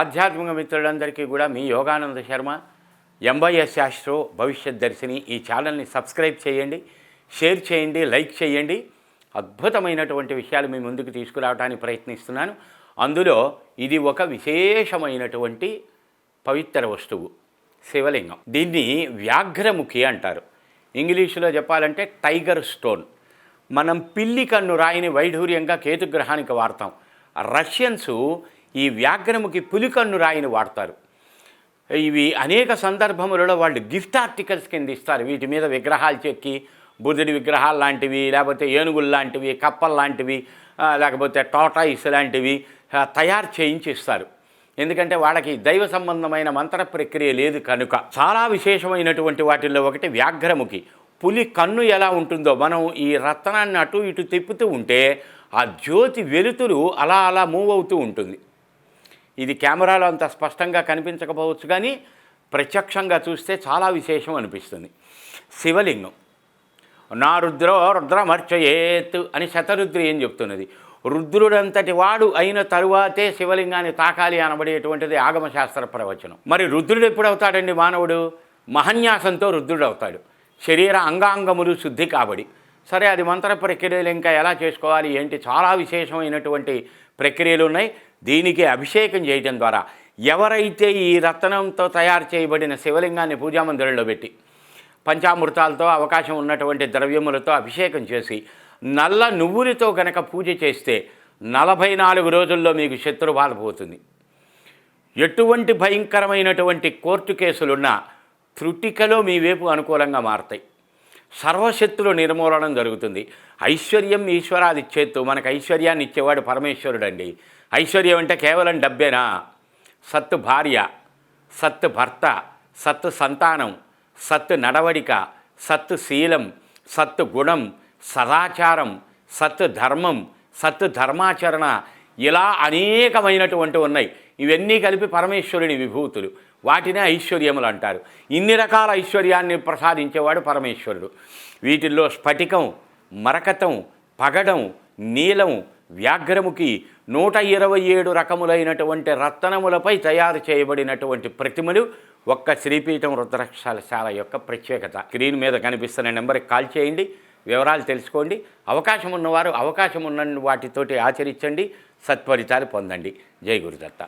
ఆధ్యాత్మిక మిత్రులందరికీ కూడా మీ యోగానంద శర్మ ఎంబైఎస్ శాస్త్రో భవిష్యత్ దర్శిని ఈ ఛానల్ని సబ్స్క్రైబ్ చేయండి షేర్ చేయండి లైక్ చేయండి. అద్భుతమైనటువంటి విషయాలు మీ ముందుకు తీసుకురావడానికి ప్రయత్నిస్తున్నాను. అందులో ఇది ఒక విశేషమైనటువంటి పవిత్ర వస్తువు శివలింగం. దీన్ని వ్యాఘ్రముఖి అంటారు. ఇంగ్లీషులో చెప్పాలంటే టైగర్ స్టోన్. మనం పిల్లి కన్ను రాయిని వైఢూర్యంగా కేతుగ్రహానికి వాడతాం. రష్యన్స్ ఈ వ్యాఘ్రముఖి పులి కన్ను రాయిని వాడతారు. ఇవి అనేక సందర్భములలో వాళ్ళు గిఫ్ట్ ఆర్టికల్స్ కింద ఇస్తారు. వీటి మీద విగ్రహాలు చెక్కి బుద్ధుడి విగ్రహాలు లాంటివి లేకపోతే ఏనుగులు లాంటివి కప్పలు లాంటివి లేకపోతే టోటాయిస్ లాంటివి తయారు చేయించి ఇస్తారు ఎందుకంటే వాళ్ళకి దైవ సంబంధమైన మంత్ర ప్రక్రియ లేదు కనుక. చాలా విశేషమైనటువంటి వాటిల్లో ఒకటి వ్యాఘ్రముఖి పులి కన్ను ఎలా ఉంటుందో మనం ఈ రత్నాన్ని అటు ఇటు తిప్పుతూ ఉంటే ఆ జ్యోతి వెలుతురు అలా అలా మూవ్ అవుతూ ఉంటుంది. ఇది కెమెరాలో అంత స్పష్టంగా కనిపించకపోవచ్చు కానీ ప్రత్యక్షంగా చూస్తే చాలా విశేషం అనిపిస్తుంది. శివలింగం. నా రుద్రో రుద్రమర్చయేత్ అని శతరుద్రి ఏం చెప్తున్నది? రుద్రుడంతటి వాడు అయిన తరువాతే శివలింగాన్ని తాకాలి అనబడేటువంటిది ఆగమశాస్త్ర ప్రవచనం. మరి రుద్రుడు ఎప్పుడవుతాడండి మానవుడు? మహన్యాసంతో రుద్రుడు అవుతాడు శరీర అంగాంగములు శుద్ధి కాబడి. సరే అది మంత్ర ప్రక్రియలు ఇంకా ఎలా చేసుకోవాలి? ఏంటి? చాలా విశేషమైనటువంటి ప్రక్రియలు ఉన్నాయి. దీనికి అభిషేకం చేయడం ద్వారా ఎవరైతే ఈ రత్నంతో తయారు చేయబడిన శివలింగాన్ని పూజామందిరంలో పెట్టి పంచామృతాలతో అవకాశం ఉన్నటువంటి ద్రవ్యములతో అభిషేకం చేసి నల్ల నువ్వులతో గనక పూజ చేస్తే నలభై నాలుగు రోజుల్లో మీకు శత్రు బాధపోతుంది ఎటువంటి భయంకరమైనటువంటి కోర్టు కేసులున్నా త్రుటికలో మీ వైపు అనుకూలంగా మారతాయి. సర్వశత్రులు నిర్మూలనం జరుగుతుంది. ఐశ్వర్యం ఈశ్వరాది ఇచ్చేత్తు మనకు ఐశ్వర్యాన్ని ఇచ్చేవాడు పరమేశ్వరుడు అండి ఐశ్వర్యం అంటే కేవలం డబ్బేనా? సత్తు భార్య సత్తు భర్త సత్తు సంతానం సత్తు నడవడిక సత్తు శీలం సత్తు గుణం సదాచారం సత్తు ధర్మం సత్తు ధర్మాచరణ ఇలా అనేకమైనటువంటి ఉన్నాయి. ఇవన్నీ కలిపి పరమేశ్వరుని విభూతులు. వాటినే ఐశ్వర్యములు అంటారు. ఇన్ని రకాల ఐశ్వర్యాన్ని ప్రసాదించేవాడు పరమేశ్వరుడు. వీటిల్లో స్ఫటికం మరకతం పగడం నీలం వ్యాఘ్రముకి నూట ఇరవై ఏడు రకములైనటువంటి రత్నములపై తయారు చేయబడినటువంటి ప్రతిమలు ఒక్క శ్రీపీఠం రుద్రశాల యొక్క ప్రత్యేకత. స్క్రీన్ మీద కనిపిస్తున్న నెంబర్కి కాల్ చేయండి. వివరాలు తెలుసుకోండి. అవకాశం ఉన్నవారు అవకాశం ఉన్న వాటితోటి ఆచరించండి. సత్ఫలితాలు పొందండి. జై గురుదత్త.